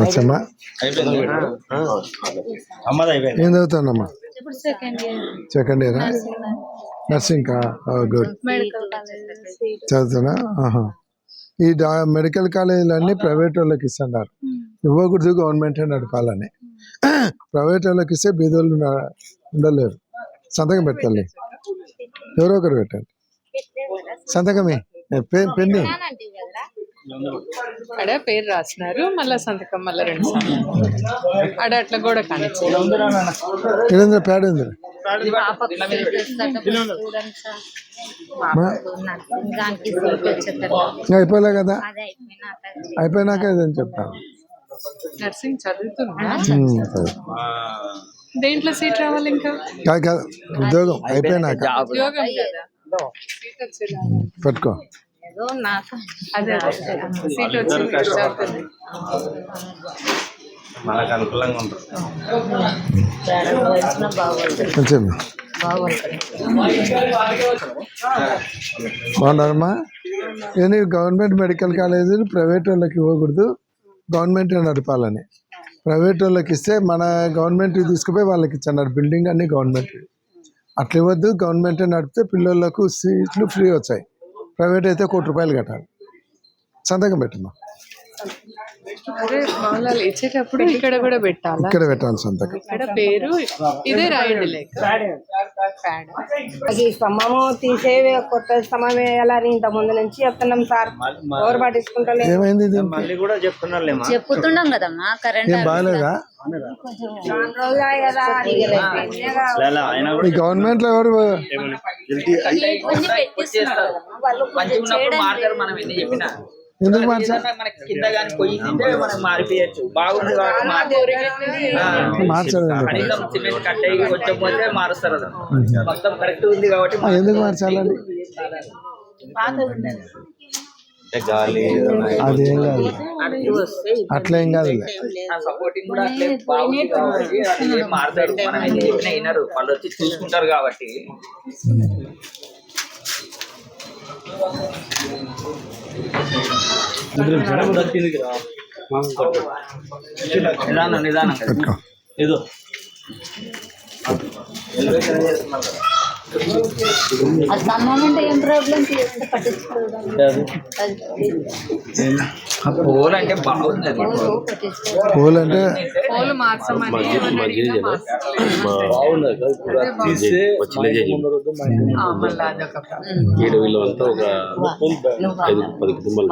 వచ్చమ్మా ఏం చదువుతానమ్మా? Second year nursing కా? గుడ్ చదువుతున్నా ఈ మెడికల్ మెడికల్ కాలేజీలన్నీ ప్రైవేట్ వాళ్ళకి ఇస్తున్నారు. ఇవ్వకూడదు గవర్నమెంటే నడపాలని. ప్రైవేట్ వాళ్ళకి ఇస్తే బీదోళ్ళు ఉండలేరు. సంతకం పెట్టాలి. ఎవరో ఒకరు పెట్టండి సంతకమే? పె- పెన్ని? అక్కడ పేరు రాసినారు మళ్ళా సంతకం మళ్ళీ రెండు సార్లు. అడ అట్లా కూడా పేడ ఇంకా అయిపోలే కదా అయిపోయినాక చెప్తాను నర్సింగ్ చదువుతున్నా. దేంట్లో సీట్ రావాలి ఇంకా? కాదు ఉద్యోగం అయిపోయినాక. ఉద్యోగం కదా. సీట్ వచ్చేలా పెట్టుకో. ఏదో నాకు అదే సీట్ వచ్చింది మనకు అనుకూలంగా ఉంటుంది. బాగున్నారమ్మా? ఏంటి గవర్నమెంట్ మెడికల్ కాలేజీలు ప్రైవేట్ వాళ్ళకి ఇవ్వకూడదు. గవర్నమెంట్ నడపాలని. ప్రైవేట్ వాళ్ళకి ఇస్తే మన గవర్నమెంట్ తీసుకుపోయి వాళ్ళకి ఇచ్చన్నారు బిల్డింగ్ అన్ని గవర్నమెంట్ అట్లా ఇవ్వద్దు. గవర్నమెంట్ నడిపితే పిల్లలకు సీట్లు ఫ్రీ వచ్చాయి. ప్రైవేట్ అయితే కోటి రూపాయలు కట్టాలి. సంతకం పెట్టమ్మా. ఇచ్చేటప్పుడు ఇక్కడ కూడా పెట్టాలా? ఇక్కడ పెట్టాలి సంతకం. ఇక్కడ పేరు ఇదే రాయండి లేక. ప్యాడ్ అది స్తంభము తీసే కొత్త స్తంభం వేయాలని ఇంత ముందు నుంచి చెప్తున్నాం సార్. ఎవరు పట్టించుకుంటలేదు. ఏమైంది ఇది? మళ్ళీ కూడా చెప్తున్నారులేమా చెప్పుతుండం కదమ్మా కరెంట్ బాగాలేదా? ఈ గవర్నమెంట్లో ఎవరు ఎందుకు వచ్చకపోతే మారుస్తారు మొత్తం కరెక్ట్ ఉంది కాబట్టి ఎందుకు మార్చాలని అంటే గాలి అది కాదు. అట్లా ఏం కాదు సపోర్టింగ్ కూడా అట్లే బాగుంది కాబట్టి అది ఏం మారుతారు. మనం ఎన్ని చెప్పినా వినరు. వాళ్ళు వచ్చి చూసుకుంటారు కాబట్టి. నిదానం నిదానం. ఏదో. పోల్ అంటే బాగుంది పూలు అంటే పోలు. ఏడు వీళ్ళు అంతా ఒక పది కుటుంబాలు